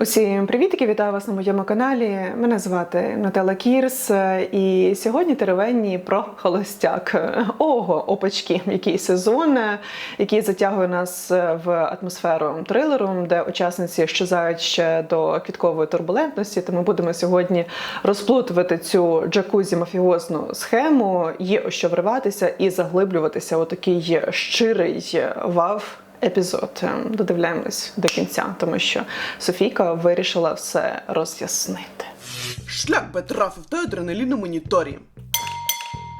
Усім привітки, вітаю вас на моєму каналі. Мене звати Нателла Кірс, і сьогодні теревенні про холостяк. Ого, опачки, який сезон, який затягує нас в атмосферу трилеру, де учасниці щезають ще до квіткової турбулентності. Тому будемо сьогодні розплутувати цю джакузі мафіозну схему, є що вриватися і заглиблюватися у такий щирий вав. Епізод додивляємось до кінця, тому що Софійка вирішила все роз'яснити. Шлях би трафив той адреналіну на моніторі.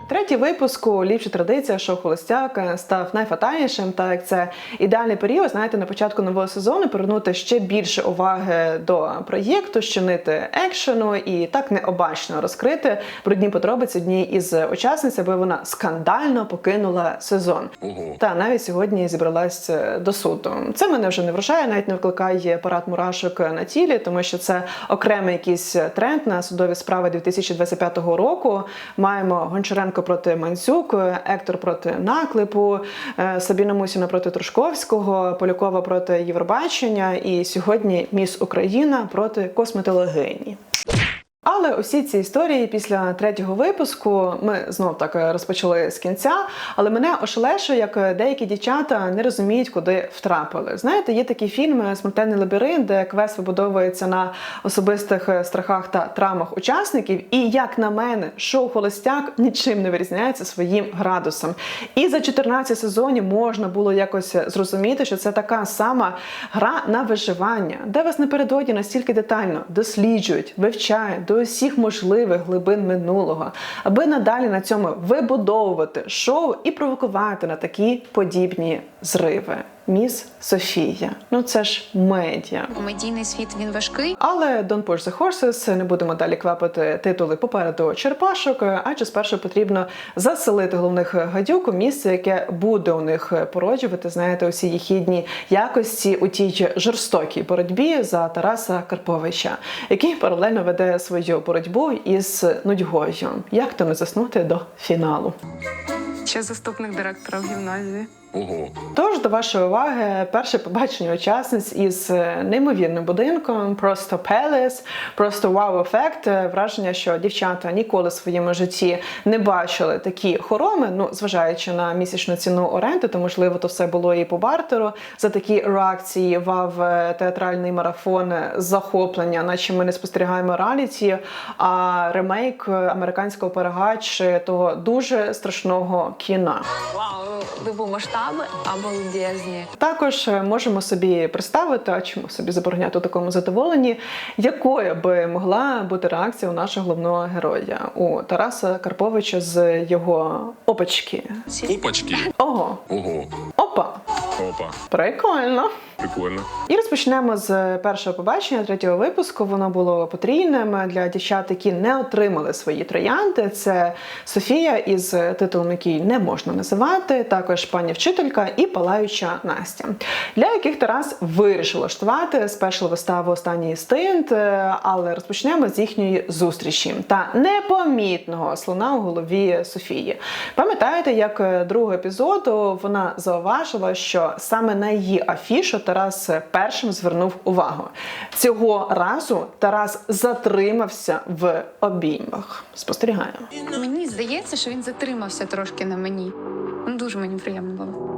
Третій випуску ліпша традиція, що холостяк став найфатальнішим, так як це ідеальний період, знаєте, на початку нового сезону повернути ще більше уваги до проєкту, щинити екшену і так необачно розкрити брудні подробиці однієї із учасниць, аби вона скандально покинула сезон. Ого. Та навіть сьогодні зібралась до суду. Це мене вже не вражає, навіть не викликає парад мурашок на тілі, тому що це окремий якийсь тренд на судові справи 2025 року. Маємо Гончаренко проти Мансюк, Ектор проти наклепу, е, Сабіна Мусіна проти Трушковського, Полякова проти Євробачення. І сьогодні Міс Україна проти косметологині. Але усі ці історії після третього випуску ми знов так розпочали з кінця. Але мене ошелешує, як деякі дівчата не розуміють, куди втрапили. Знаєте, є такі фільми Смертельний лабіринт, де квест вибудовується на особистих страхах та травмах учасників. І як на мене, шоу Холостяк нічим не вирізняється своїм градусом. І за 14 сезонів можна було якось зрозуміти, що це така сама гра на виживання, де вас напередодні настільки детально досліджують, вивчають усіх можливих глибин минулого, аби надалі на цьому вибудовувати шоу і провокувати на такі подібні зриви. Міс Софія. Ну це ж медіа. Комедійний світ він важкий. Але Don't push the horses, не будемо далі квапити титули попереду черпашок, адже спершу потрібно заселити головних гадюк у місце, яке буде у них породжувати, знаєте, усі їх гідні якості у тій жорстокій боротьбі за Тараса Карповича, який паралельно веде свою боротьбу із нудьгою. Як то не заснути до фіналу? Ще заступник директора в гімназії. Ого. Тож до вашої уваги перше побачення учасниць із е, неймовірним будинком, просто пелес, просто вау-ефект. Е, Враження, що дівчата ніколи в своєму житті не бачили такі хороми. Ну, зважаючи на місячну ціну оренди, то можливо то все було і по бартеру. За такі реакції вав е, театральний марафон захоплення, наче ми не спостерігаємо реаліті, а ремейк американського перегач того дуже страшного кіна. Вау, типу масштаби обалдезні. Також е, можемо собі представити, а чому собі забороняти у такому задоволенні, якою би могла бути реакція у нашого головного героя у Тараса Карповича з його опачки. Опачки. Ого, Ого. опа! Опа. Прикольно. Прикольно. І розпочнемо з першого побачення третього випуску. Воно було потрійним для дівчат, які не отримали свої троянди. Це Софія із титулом, який не можна називати, також пані вчителька і палаюча Настя, для яких Тарас вирішив влаштувати спешл виставу Останній стинт, але розпочнемо з їхньої зустрічі та непомітного слона у голові Софії. Пам'ятаєте, як другого епізоду вона зауважила, що саме на її афішу Тарас першим звернув увагу. Цього разу Тарас затримався в обіймах. Спостерігаємо. Мені здається, що він затримався трошки на мені. Ну, дуже мені приємно було.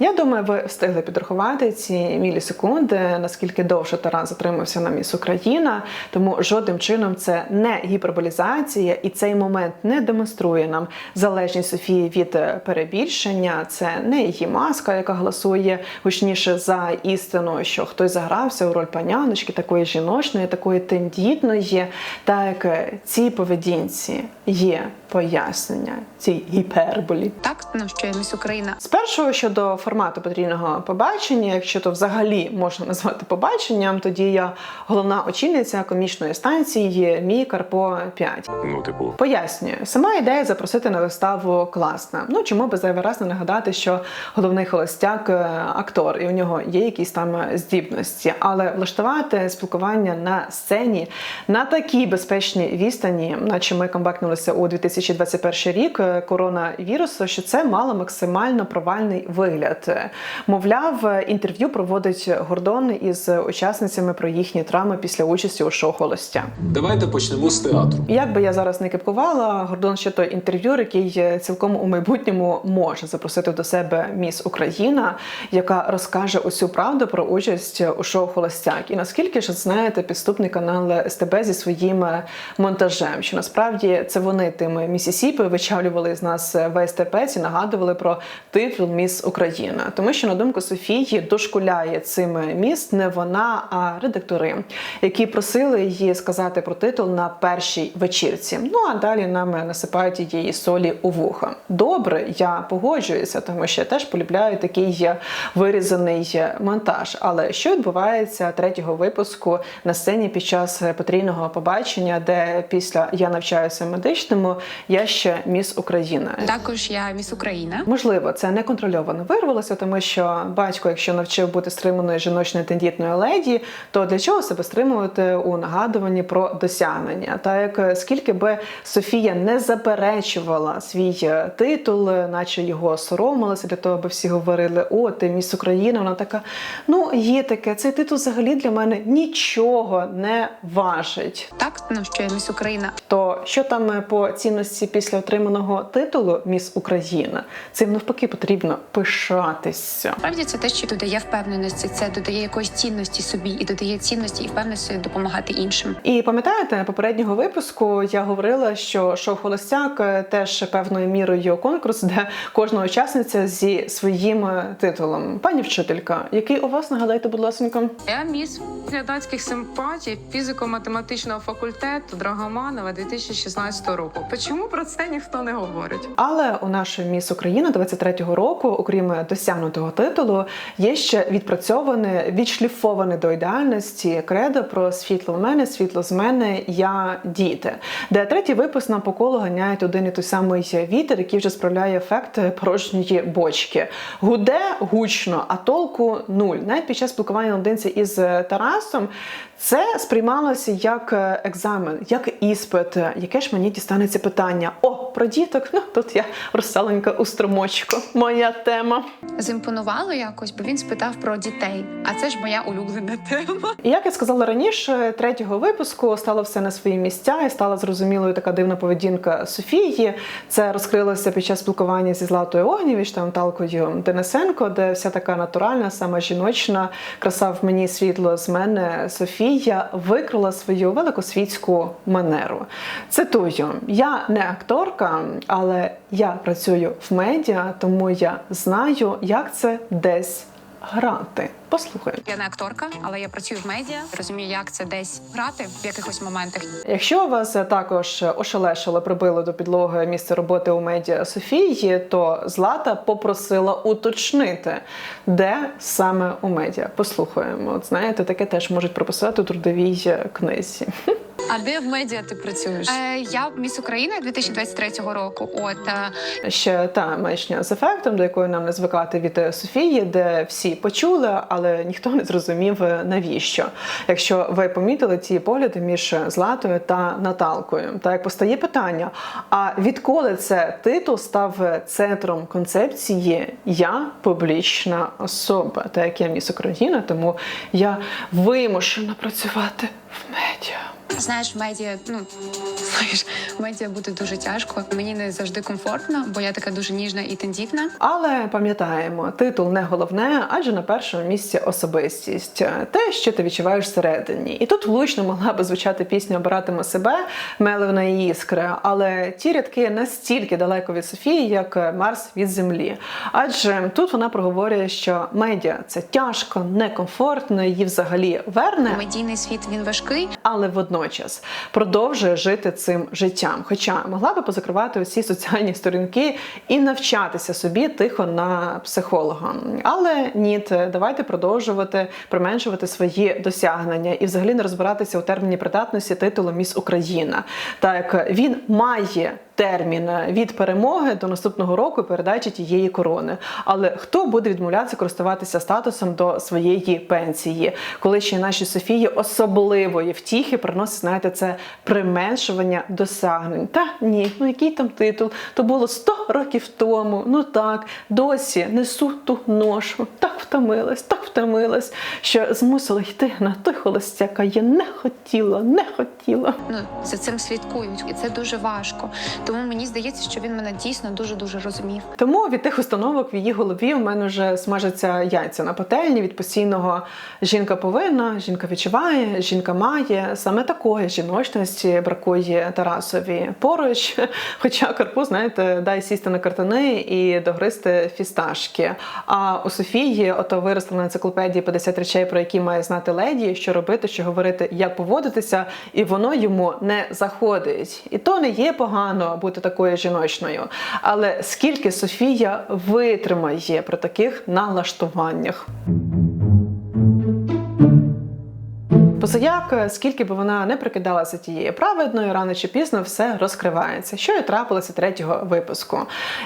Я думаю, ви встигли підрахувати ці мілісекунди, наскільки довше Тарас затримався на міс Україна. Тому жодним чином це не гіперболізація, і цей момент не демонструє нам залежність Софії від перебільшення. Це не її маска, яка голосує гучніше за істину, що хтось загрався у роль паняночки, такої жіночної, такої тендітної. Так цій поведінці є пояснення цій гіперболі. Так, що я міс Україна. Спершу щодо формату потрійного побачення, якщо то взагалі можна назвати побаченням, тоді я головна очільниця комічної станції Мій Карпо 5. Ну, типу. Пояснюю, сама ідея запросити на виставу класна. Ну чому би зайвий раз не нагадати, що головний холостяк е, актор, і у нього є якісь там здібності, але влаштувати спілкування на сцені на такій безпечній відстані, наче ми камбакнулися у 2021 рік е, коронавірусу, що це мало максимально провальний вигляд. Мовляв, інтерв'ю проводить Гордон із учасницями про їхні травми після участі у шоу Холостя. Давайте почнемо з театру. Як би я зараз не кипкувала, Гордон ще той інтерв'юр, який цілком у майбутньому може запросити до себе міс Україна, яка розкаже усю правду про участь у шоу Холостяк. І наскільки ж знаєте, підступний канал СТБ зі своїм монтажем, що насправді це вони тими Місісіпи вичавлювали з нас весь тепець і нагадували про титул Міс Україна. Тому що на думку Софії дошкуляє цим міст не вона, а редактори, які просили її сказати про титул на першій вечірці. Ну а далі нам насипають її солі у вуха. Добре, я погоджуюся, тому що я теж полюбляю такий вирізаний монтаж. Але що відбувається третього випуску на сцені під час потрійного побачення, де після я навчаюся медичному, я ще міс Україна. Також я міс Україна. Можливо, це неконтрольовано вирвалося, тому що батько, якщо навчив бути стриманою жіночною тендітною леді, то для чого себе стримувати у нагадуванні про досягнення? Та як скільки би Софія не заперечувала свій е, титул, наче його соромилася для того, аби всі говорили: О, ти міс Україна. Вона така: ну є таке, цей титул взагалі для мене нічого не важить. Так, ну що я міс Україна. То що там е, по цінності після отриманого титулу Міс Україна? Цим навпаки потрібно пишатися. Справді це те, що додає впевненості, це додає якоїсь цінності собі і додає цінності і впевненості допомагати іншим. І пам'ятаєте, попереднього випуску я говорила, що шоу Холостяк теж певною мірою конкурс, де кожна учасниця зі своїм титулом. Пані вчителька, який у вас нагадайте, будь ласка. Я міс глядацьких симпатій фізико-математичного факультету Драгоманова 2016 року. Чому про це ніхто не говорить? Але у нашої міс Україна 23-го року, окрім досягнутого титулу, є ще відпрацьоване, відшліфоване до ідеальності кредо про світло в мене, світло з мене, я діти, де третій випуск нам по колу ганяють один і той самий вітер, який вже справляє ефект порожньої бочки. Гуде гучно, а толку нуль. Навіть під час спілкування наодинці із Тарасом це сприймалося як е, екзамен, як іспит. Яке ж мені дістанеться питання? О, про діток. Ну тут я розсаленька у струмочку. Моя тема. Зімпонувало якось, бо він спитав про дітей. А це ж моя улюблена тема. І як я сказала раніше, третього випуску стало все на свої місця, і стала зрозумілою така дивна поведінка Софії. Це розкрилося під час спілкування зі Златою Огнєвіч та Наталкою Денисенко, де вся така натуральна, сама жіночна краса в мені світло з мене Софія викрила свою великосвітську манеру. Цитую: я не акторка, але я працюю в медіа, тому я знаю, як це десь грати. Послухаємо. Я не акторка, але я працюю в медіа. Розумію, як це десь грати в якихось моментах. Якщо вас також ошелешило, прибило до підлоги місце роботи у медіа Софії, то Злата попросила уточнити, де саме у медіа. Послухаємо. От знаєте, таке теж можуть прописати у трудовій книзі. А де в медіа ти працюєш? Е, я міс Україна 2023 року. От е, Ще та маячня з ефектом, до якої нам не звикати від Софії, де всі почули, але ніхто не зрозумів навіщо. Якщо ви помітили ці погляди між Златою та Наталкою, та як постає питання: а відколи це титул став центром концепції Я публічна особа, та як я міс Україна, тому я вимушена працювати в. Знаєш, в медіа, ну знаєш, в медіа буде дуже тяжко. Мені не завжди комфортно, бо я така дуже ніжна і тендітна. Але пам'ятаємо, титул не головне, адже на першому місці особистість, те, що ти відчуваєш всередині. І тут влучно могла би звучати пісня Обиратиме себе Мелевна і іскри, але ті рядки настільки далеко від Софії, як Марс від землі. Адже тут вона проговорює, що медіа це тяжко, некомфортно, її взагалі верне. Медійний світ він важкий. але водночас продовжує жити цим життям. Хоча могла би позакривати усі соціальні сторінки і навчатися собі тихо на психолога. Але ні, давайте продовжувати применшувати свої досягнення і взагалі не розбиратися у терміні придатності титулу Міс Україна. Так він має термін від перемоги до наступного року передачі тієї корони. Але хто буде відмовлятися користуватися статусом до своєї пенсії, коли ще наші Софії особливої втіхи приносить, знаєте, це применшування досягнень. Та ні, ну який там титул? То було 100 років тому. Ну так, досі несу ту ношу. Так втомилась, так втомилась, що змусила йти на той холостяка. Я не хотіла, не хотіла. Ну за цим слідкують, і це дуже важко. Тому мені здається, що він мене дійсно дуже дуже розумів. Тому від тих установок в її голові в мене вже смажаться яйця на пательні від постійного жінка повинна, жінка відчуває, жінка має. Саме такої жіночності бракує Тарасові поруч. Хоча Карпу, знаєте, дай сісти на картини і догристи фісташки. А у Софії, ото виросла на енциклопедії 50 речей, про які має знати леді, що робити, що говорити, як поводитися, і воно йому не заходить. І то не є погано бути такою жіночною. Але скільки Софія витримає при таких налаштуваннях? Позаяк, скільки би вона не прикидалася тією праведною, рано чи пізно все розкривається. Що і трапилося третього випуску.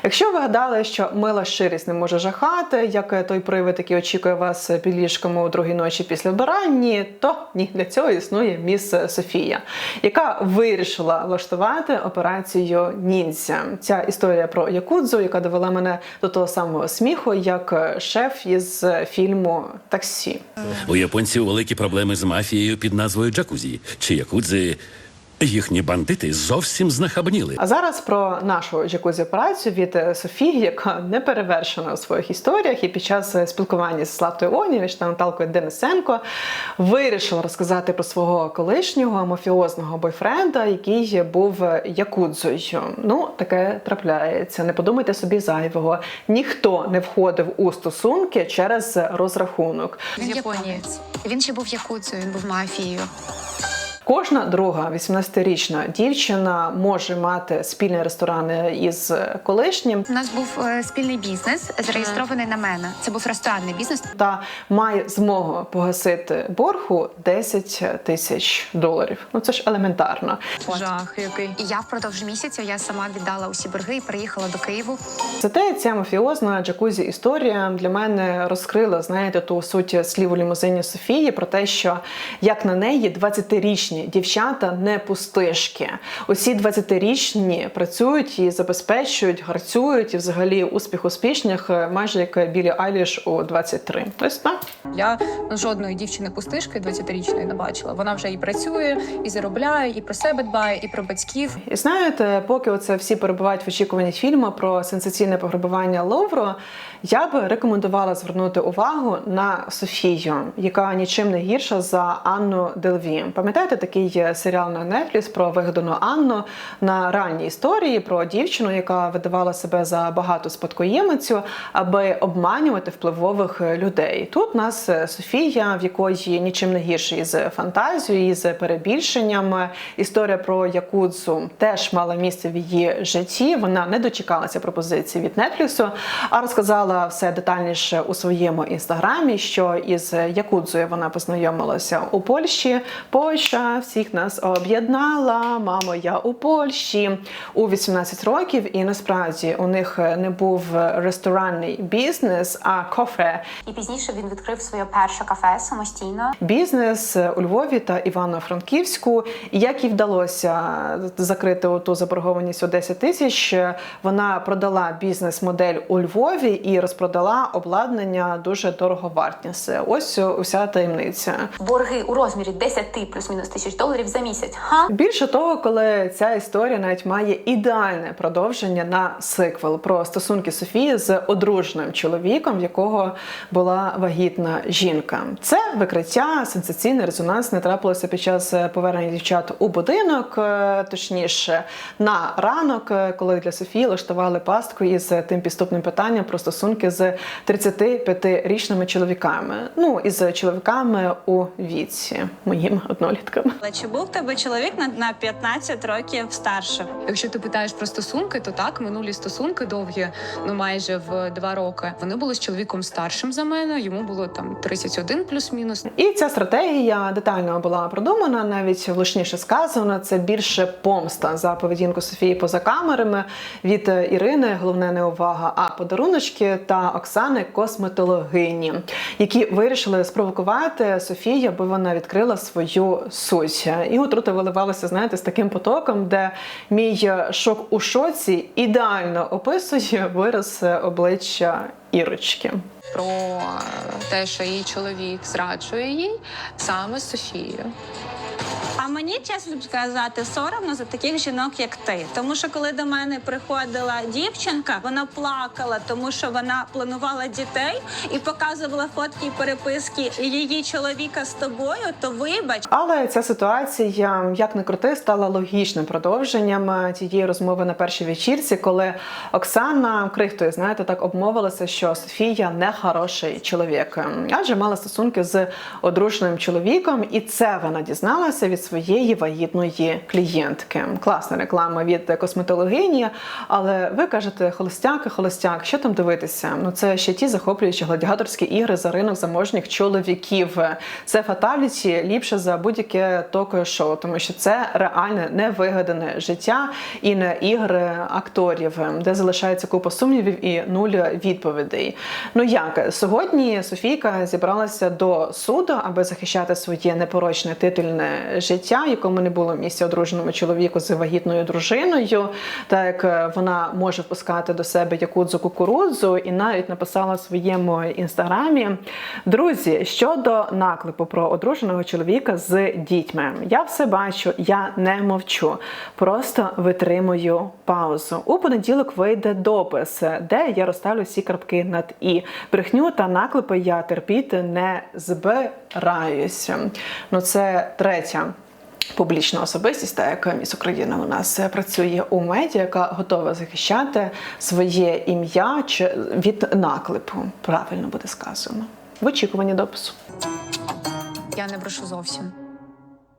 Якщо ви гадали, що мила щирість не може жахати, як той привид, який очікує вас під ліжком у другій ночі після вбиранні, то ні, для цього існує міс Софія, яка вирішила влаштувати операцію ніндзя. Ця історія про Якудзу, яка довела мене до того самого сміху, як шеф із фільму Таксі. У японців великі проблеми з мафією під назвою Джакузі чи Якудзи. Їхні бандити зовсім знахабніли. А зараз про нашу джакузі операцію від е, Софії, яка не перевершена у своїх історіях, і під час е, спілкування з Славтою Онівич та Наталкою Денисенко вирішила розказати про свого колишнього мафіозного бойфренда, який був е, якудзою. Ну, таке трапляється. Не подумайте собі зайвого. Ніхто не входив у стосунки через розрахунок. Він японець. Він ще був якуцею, він був мафією. Кожна друга 18-річна дівчина може мати спільні ресторани із колишнім. У нас був е, спільний бізнес, зареєстрований на мене. Це був ресторанний бізнес. та має змогу погасити боргу 10 тисяч доларів. Ну це ж елементарно. Жах який. І я впродовж місяця я сама віддала усі борги і приїхала до Києву. Зате ця мафіозна джакузі історія для мене розкрила, знаєте, ту суть слів у лімузині Софії про те, що як на неї 20-річні дівчата не пустишки. Усі 20-річні працюють і забезпечують, гарцюють і взагалі успіх успішних, е, майже як Білі Айліш у 23. Ось так. Я жодної дівчини пустишки 20-річної не бачила. Вона вже і працює, і заробляє, і про себе дбає, і про батьків. І знаєте, поки оце всі перебувають в очікуванні фільму про сенсаційне пограбування Ловру, я би рекомендувала звернути увагу на Софію, яка нічим не гірша за Анну Делві. Пам'ятаєте такий серіал на Netflix про вигадану Анну на реальній історії про дівчину, яка видавала себе за багату спадкоємицю, аби обманювати впливових людей. Тут у нас Софія, в якої нічим не гірше із фантазією, із перебільшенням. Історія про Якудзу теж мала місце в її житті. Вона не дочекалася пропозиції від Нетфліксу, а розказала все детальніше у своєму інстаграмі, що із Якудзою вона познайомилася у Польщі. Польща всіх нас об'єднала. Мамо, я у Польщі у 18 років, і насправді у них не був ресторанний бізнес, а кофе І пізніше він відкрив своє перше кафе самостійно. бізнес у Львові та Івано-Франківську. Як їй вдалося закрити ту заборгованість у 10 тисяч, вона продала бізнес-модель у Львові і розпродала обладнання дуже дороговартісне. Ось уся таємниця. Борги у розмірі 10 плюс-мінус тисяч доларів за місяць. Ха? Більше того, коли ця історія навіть має ідеальне продовження на сиквел про стосунки Софії з одруженим чоловіком, в якого була вагітна жінка. Це викриття, сенсаційне резонансне трапилося під час повернення дівчат у будинок, е, точніше на ранок, е, коли для Софії влаштували пастку із тим підступним питанням про стосунки з 35-річними чоловіками. Ну із чоловіками у віці, моїми однолітками. Але чи був в тебе чоловік на, на 15 років старше? Якщо ти питаєш про стосунки, то так минулі стосунки довгі, ну майже в два роки. Вони були з чоловіком старшим за мене. Йому було там 31 плюс-мінус. І ця стратегія детально була продумана, навіть влучніше сказано. Це більше помста за поведінку Софії поза камерами від Ірини. Головне не увага, а подаруночки та Оксани косметологині, які вирішили спровокувати Софію, аби вона відкрила свою суть. І отрута виливалася, знаєте, з таким потоком, де мій шок у шоці ідеально описує вираз обличчя Ірочки. Про е, те, що її чоловік зраджує їй саме з Софією. А мені чесно сказати, соромно за таких жінок, як ти. Тому що коли до мене приходила дівчинка, вона плакала, тому що вона планувала дітей і показувала фотки і переписки її чоловіка з тобою. То вибач, Але ця ситуація, як не крути, стала логічним продовженням е, тієї розмови на першій вечірці, коли Оксана крихтою, знаєте, так обмовилася, що Софія не хороший чоловік, адже мала стосунки з одруженим чоловіком, і це вона дізналася від своєї вагітної клієнтки. Класна реклама від косметологині. Але ви кажете, холостяк холостяк, що там дивитися? Ну це ще ті захоплюючі гладіаторські ігри за ринок заможніх чоловіків. Це фаталіті ліпше за будь-яке токове шоу, тому що це реальне невигадане життя і не ігри акторів, де залишається купа сумнівів і нуль відповідей. Ну як сьогодні Софійка зібралася до суду, аби захищати своє непорочне титульне життя, якому не було місця одруженому чоловіку з вагітною дружиною, так як вона може впускати до себе якудзу кукурудзу, і навіть написала в своєму інстаграмі: друзі, щодо наклепу про одруженого чоловіка з дітьми, я все бачу, я не мовчу, просто витримую паузу. У понеділок вийде допис, де я розставлю всі крапки над і брехню та наклепи я терпіти не збираюся. Ну це третя. Публічна особистість, та як міс Україна у нас працює у медіа, яка готова захищати своє ім'я чи від наклепу. Правильно буде сказано в очікуванні допису. Я не брешу зовсім.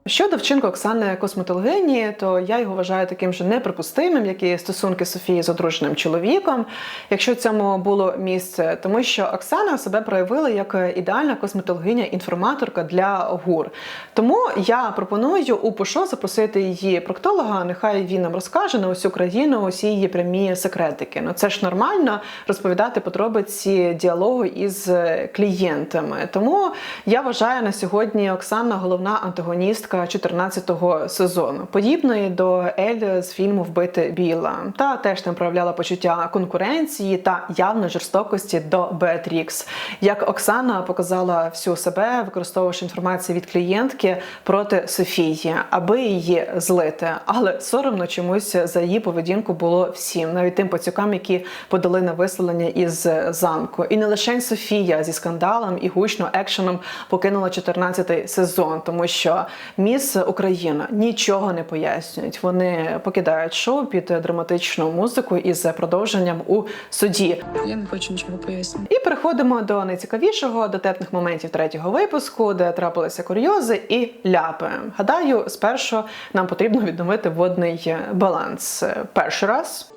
Щодо вчинку Оксани косметологині, то я його вважаю таким же неприпустимим, як і стосунки Софії з одруженим чоловіком, якщо цьому було місце, тому що Оксана себе проявила як ідеальна косметологиня-інформаторка для гур. Тому я пропоную у Пошо запросити її проктолога. Нехай він нам розкаже на усю країну усі її прямі секретики. Ну це ж нормально розповідати подробиці діалогу із клієнтами. Тому я вважаю на сьогодні Оксана головна антагоністка 14-го сезону, подібної до Ель з фільму Вбити Біла. Та теж там проявляла почуття конкуренції та явної жорстокості до Беатрікс. Як Оксана показала всю себе, використовуючи інформацію від клієнтки проти Софії, аби її злити. Але соромно чомусь за її поведінку було всім, навіть тим пацюкам, які подали на виселення із замку. І не лише Софія зі скандалом і гучно екшеном покинула 14-й сезон, тому що Міс Україна нічого не пояснюють. Вони покидають шоу під драматичну музику із продовженням у суді. Я не хочу нічого пояснити. І переходимо до найцікавішого дотепних моментів третього випуску, де трапилися курйози і ляпи. Гадаю, спершу нам потрібно відновити водний баланс. Перший раз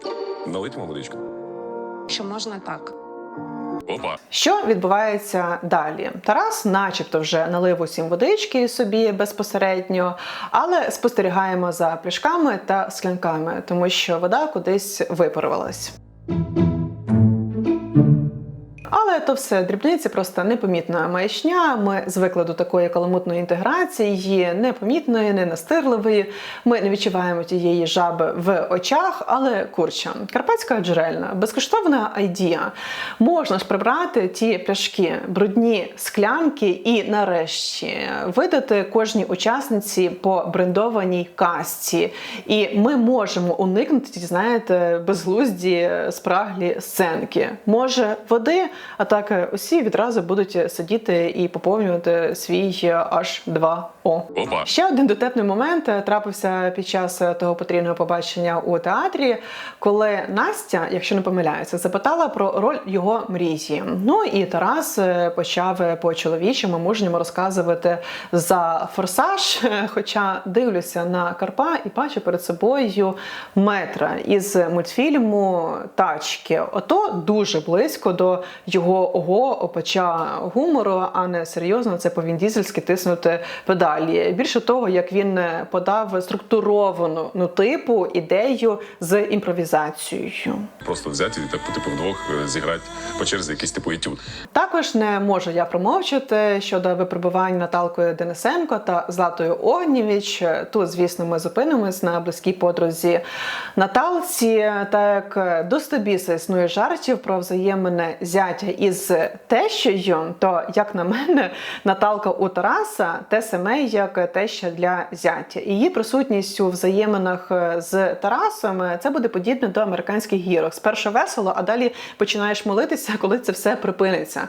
Налитимо водичку. Що можна так? Опа. Що відбувається далі? Тарас, начебто, вже налив усім водички собі безпосередньо, але спостерігаємо за пляшками та склянками, тому що вода кудись випарувалась. Але то все дрібниці, просто непомітна маячня. Ми звикли до такої каламутної інтеграції, непомітної, ненастирливої. Ми не відчуваємо тієї жаби в очах, але курча. Карпатська джерельна, безкоштовна айдія. Можна ж прибрати ті пляшки, брудні склянки і нарешті видати кожній учасниці по брендованій касті. І ми можемо уникнути, знаєте, безглузді спраглі сценки. Може, води, а так е, усі відразу будуть сидіти і поповнювати свій е, аж 2 о. Опа. Ще один дотепний момент е, трапився під час е, того потрібного побачення у театрі, коли Настя, якщо не помиляюся, запитала про роль його мрії. Ну і Тарас е, почав е, по чоловічому мужньому розказувати за форсаж. е, Хоча дивлюся на Карпа і бачу перед собою метра із мультфільму Тачки. Ото дуже близько до його ого опача гумору, а не серйозно це по віндізельськи тиснути педалі. Більше того, як він е, подав структуровану ну типу ідею з імпровізацією. Просто взяти і так по типу вдвох е, зіграти по черзі якийсь типу етюд. Також не можу я промовчати щодо випробувань Наталкою Денисенко та Златою Огнєвіч. Тут, звісно, ми зупинимось на близькій подрузі Наталці. Так як до стобіса існує жартів про взаємне зятя із тещею, то як на мене, Наталка у Тараса те саме, як теща для зятя. Її присутність у взаєминах з Тарасом це буде подібне до американських гірок. Спершу весело, а далі починаєш молитися, коли це все припиниться.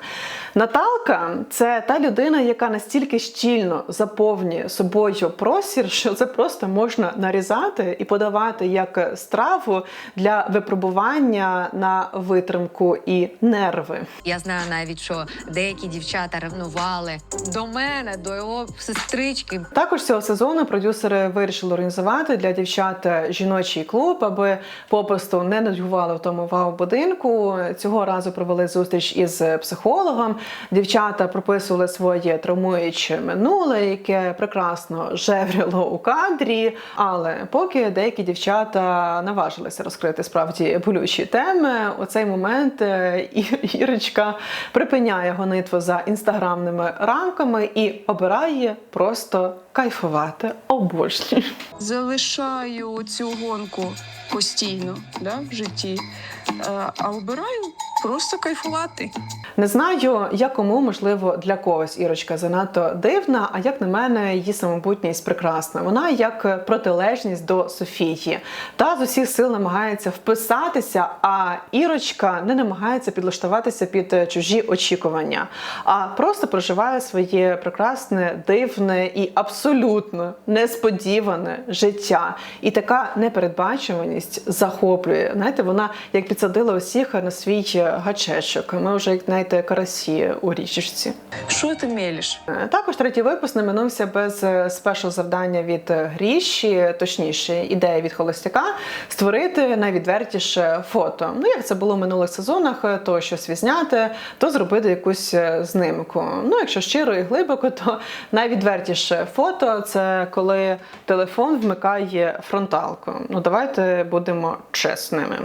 Наталка це та людина, яка настільки щільно заповнює собою простір, що це просто можна нарізати і подавати як страву для випробування на витримку і нерви. Я знаю навіть, що деякі дівчата ревнували до мене, до його сестрички. Також цього сезону продюсери вирішили організувати для дівчат жіночий клуб, аби попросту не нудьгували в тому вау-будинку. Цього разу провели зустріч із психологом. Дівчата прописували своє травмуюче минуле, яке прекрасно жевріло у кадрі. Але поки деякі дівчата наважилися розкрити справді болючі теми, у цей момент е, І- Ірочка припиняє гонитву за інстаграмними рамками і обирає просто кайфувати. Обожнюю. Залишаю цю гонку постійно да, в житті, е, а обираю просто кайфувати. Не знаю, як кому, можливо, для когось Ірочка занадто дивна, а як на мене, її самобутність прекрасна. Вона як протилежність до Софії. Та з усіх сил намагається вписатися, а Ірочка не намагається підлаштуватися під чужі очікування, а просто проживає своє прекрасне, дивне і абсолютно несподіване життя. І така непередбачуваність захоплює. Знаєте, вона як підсадила усіх на свій гачечок. Ми вже як знаєте, карасі у річечці. Що ти мелиш? Е, Також третій випуск не минувся без е, спешл завдання від е, Гріші, точніше, ідея від холостяка створити найвідвертіше фото. Ну як це було в минулих сезонах, то щось відзняти, то зробити якусь знимку. Ну, якщо щиро і глибоко, то найвідвертіше фото це коли телефон вмикає фронталку. Ну давайте будемо чесними.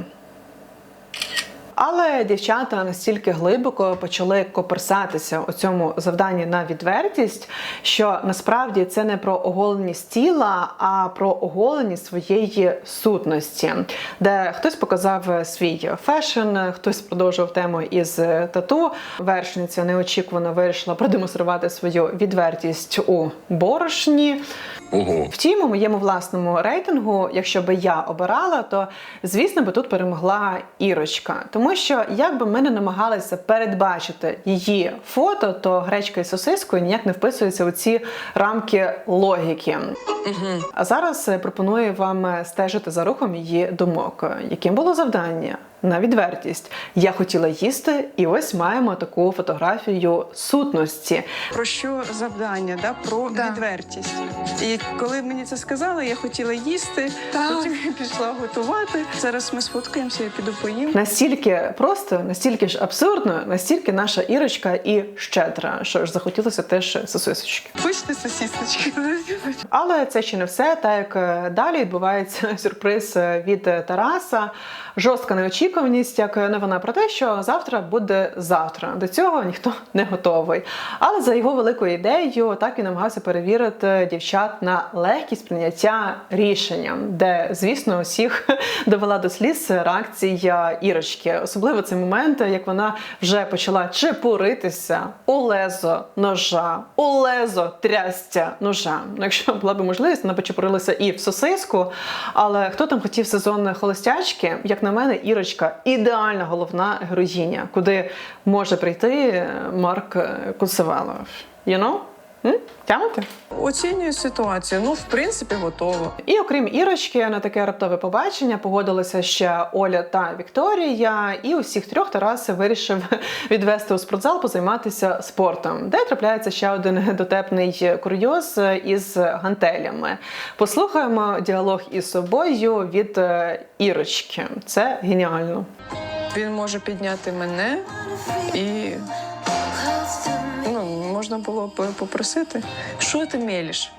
Але дівчата настільки глибоко почали коперсатися у цьому завданні на відвертість, що насправді це не про оголеність тіла, а про оголеність своєї сутності, де хтось показав свій фешн, хтось продовжував тему із тату. Вершниця неочікувано вирішила продемонструвати свою відвертість у борошні. Ого. Втім, у моєму власному рейтингу, якщо би я обирала, то звісно би тут перемогла Ірочка. Тому що як би ми не намагалися передбачити її фото, то гречка із сосискою ніяк не вписується у ці рамки логіки. А зараз е, пропоную вам е, стежити за рухом її думок. Яким було завдання? На відвертість. Я хотіла їсти, і ось маємо таку фотографію сутності. Про що завдання? Да? Про відвертість. І коли мені це сказали, я хотіла їсти, потім я пішла готувати. Зараз ми сфоткаємося, я піду поїм. Настільки просто, настільки ж абсурдно, настільки наша Ірочка і щедра, що ж захотілося теж сосисочки. Хочете сосісочки? Але це ще не все. Так як е, далі відбувається сюрприз е, від е, Тараса. Жорстка неочікуваність, як новина про те, що завтра буде завтра. До цього ніхто не готовий. Але за його великою ідеєю, так і намагався перевірити дівчат на легкість прийняття рішення, де, звісно, усіх довела до сліз реакція Ірочки. Особливо цей момент, як вона вже почала чепуритися у лезо ножа, у лезо трястя ножа. Ну, якщо була б можливість, вона б чепурилася і в сосиску. Але хто там хотів сезон холостячки, як на на мене, Ірочка ідеальна головна героїня, куди може прийти Марк Куцевелов. You know? М? Тямите? Оцінюю ситуацію. Ну, в принципі, готово. І окрім Ірочки, на таке раптове побачення погодилися ще Оля та Вікторія. І усіх трьох Тарас вирішив відвести у спортзал позайматися спортом, де трапляється ще один дотепний курйоз із гантелями. Послухаємо діалог із собою від е, Ірочки. Це геніально. Він може підняти мене і ну, можна було попросити. Що ти мелиш?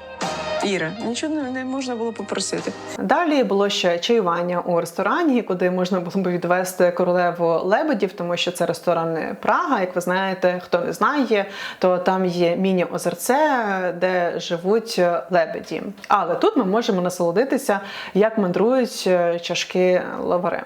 Іра, нічого не- можна було попросити. Далі було ще чаювання у ресторані, куди можна було б відвести королеву лебедів, тому що це ресторан Прага. Як ви знаєте, хто не знає, то там є міні-озерце, де живуть лебеді. Але тут ми можемо насолодитися, як мандрують чашки лаваре.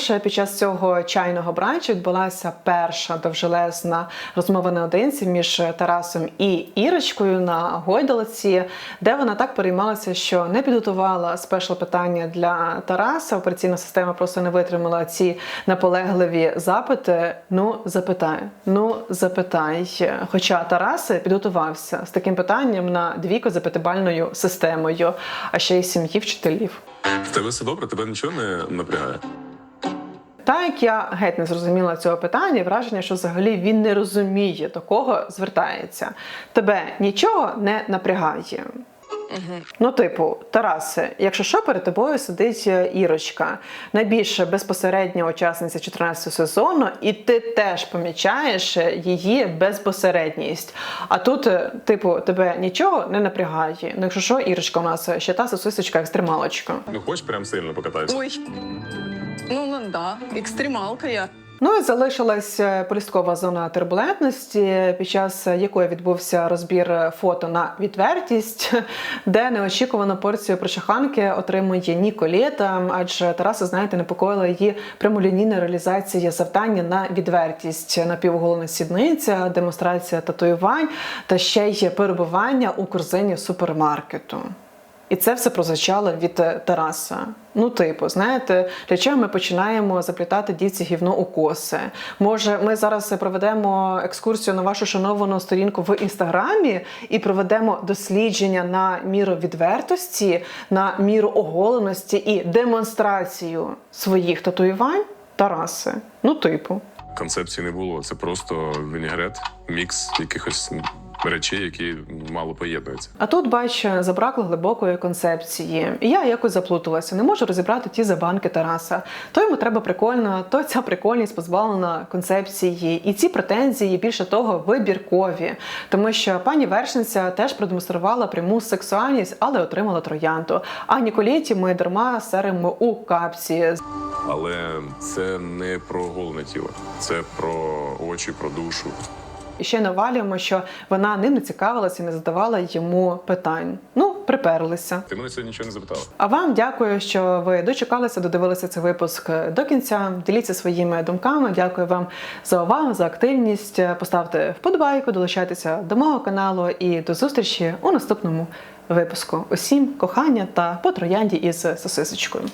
Також під час цього чайного бранчу відбулася перша довжелезна розмова наодинці між Тарасом і Ірочкою на гойдалці, де вона так переймалася, що не підготувала спешл питання для Тараса. Операційна система просто не витримала ці наполегливі запити. Ну, запитай, ну запитай. Хоча Тарас підготувався з таким питанням на двійко за п'ятибальною системою, а ще й сім'ї вчителів. В тебе все добре, тебе нічого не напрягає. Як я геть не зрозуміла цього питання, враження, що взагалі він не розуміє, до кого звертається. Тебе нічого не напрягає. Ну, типу, Тарасе, якщо що, перед тобою сидить е, Ірочка, найбільш безпосередня учасниця 14 сезону, і ти теж помічаєш е, її безпосередність. А тут, е, типу, тебе нічого не напрягає. Ну, якщо що, Ірочка у нас ще та сосисочка екстремалочка. Ну хочеш прям сильно покататися? Ой. Ну, ну да, екстремалка я. Ну і залишилась е, полісткова зона турбулентності, під час якої відбувся розбір фото на відвертість, де неочікувано порцію прочаханки отримує Ніколєта, адже Тараса, знаєте, непокоїла її прямолінійна реалізація завдання на відвертість, напівголена сідниця, демонстрація татуювань та ще й перебування у корзині супермаркету. І це все прозвучало від е, Тараса. Ну, типу, знаєте, для чого ми починаємо заплітати дівці гівно у коси? Може, ми зараз проведемо екскурсію на вашу шановану сторінку в інстаграмі і проведемо дослідження на міру відвертості, на міру оголеності і демонстрацію своїх татуювань? Тараси. Ну, типу. Концепції не було. Це просто вінігрет, мікс якихось речей, які мало поєднуються. А тут, бач, забракло глибокої концепції. І я якось заплуталася, не можу розібрати ті забанки Тараса. То йому треба прикольно, то ця прикольність позбавлена концепції. І ці претензії більше того вибіркові. Тому що пані вершниця теж продемонструвала пряму сексуальність, але отримала троянду. А Ніколіті ми дарма серимо у капці. Але це не про голене тіло, це про очі, про душу. І ще навалюємо, що вона ним не цікавилася і не задавала йому питань. Ну, приперлися. Ти мене сьогодні нічого не запитала. А вам дякую, що ви дочекалися, додивилися цей випуск до кінця. Діліться своїми думками. Дякую вам за увагу, за активність. Поставте вподобайку, долучайтеся до мого каналу і до зустрічі у наступному випуску. Усім кохання та по троянді із сосисочкою.